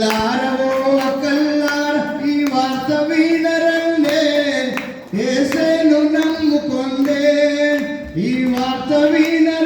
లారవో కల్లార ఈ వార్త వినరండే. ఏసేను నమ్ముకొండే. ఈ వార్త విన